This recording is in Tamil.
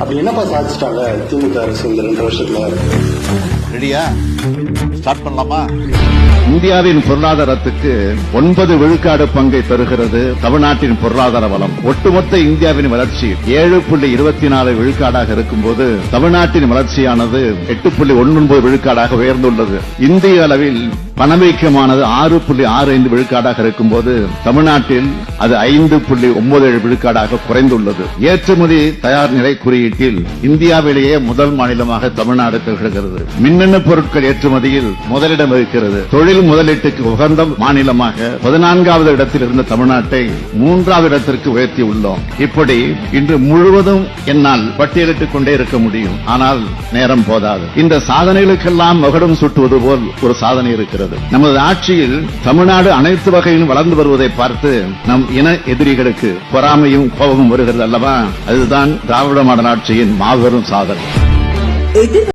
அப்படி என்னப்பா சாதிச்சிட்டாங்க? திமுக அரசு இந்த ரெண்டு வருஷத்துல. ரெடியா? ஸ்டார்ட் பண்ணலாமா? இந்தியாவின் பொருளாதாரத்துக்கு ஒன்பது விழுக்காடு பங்கை தருகிறது தமிழ்நாட்டின் பொருளாதார வளம். ஒட்டுமொத்த இந்தியாவின் வளர்ச்சி ஏழு புள்ளி இருபத்தி நாலு விழுக்காடாக இருக்கும்போது தமிழ்நாட்டின் வளர்ச்சியானது எட்டு புள்ளி ஒன்பது விழுக்காடாக உயர்ந்துள்ளது. இந்திய அளவில் பணவீக்கமானது ஆறு புள்ளி ஆறு ஐந்து விழுக்காடாக இருக்கும்போது தமிழ்நாட்டில் அது ஐந்து புள்ளி ஒன்பது ஏழு விழுக்காடாக குறைந்துள்ளது. ஏற்றுமதி தயார் நிலை குறியீட்டில் இந்தியாவிலேயே முதல் மாநிலமாக தமிழ்நாடு திகழ்கிறது. மின்னணு பொருட்கள் ஏற்றுமதியில் முதலிடம் இருக்கிறது. தொழில் முதலீட்டுக்கு உகந்த மாநிலமாக பதினான்காவது இடத்தில் இருந்த தமிழ்நாட்டை மூன்றாவது இடத்திற்கு உயர்த்தி உள்ளோம். இப்படி இன்று முழுவதும் என்னால் பட்டியலிட்டுக் கொண்டே இருக்க முடியும். ஆனால் நேரம் போதாது. இந்த சாதனைகளுக்கெல்லாம் மகுடம் சுட்டுவது போல் ஒரு சாதனை இருக்கிறது. நமது ஆட்சியில் தமிழ்நாடு அனைத்து வகையிலும் வளர்ந்து வருவதை பார்த்து நம் இன எதிரிகளுக்கு பொறாமையும் கோபமும் வருகிறது அல்லவா? அதுதான் திராவிட மாடல் ஆட்சியின் மாபெரும் சாதனை.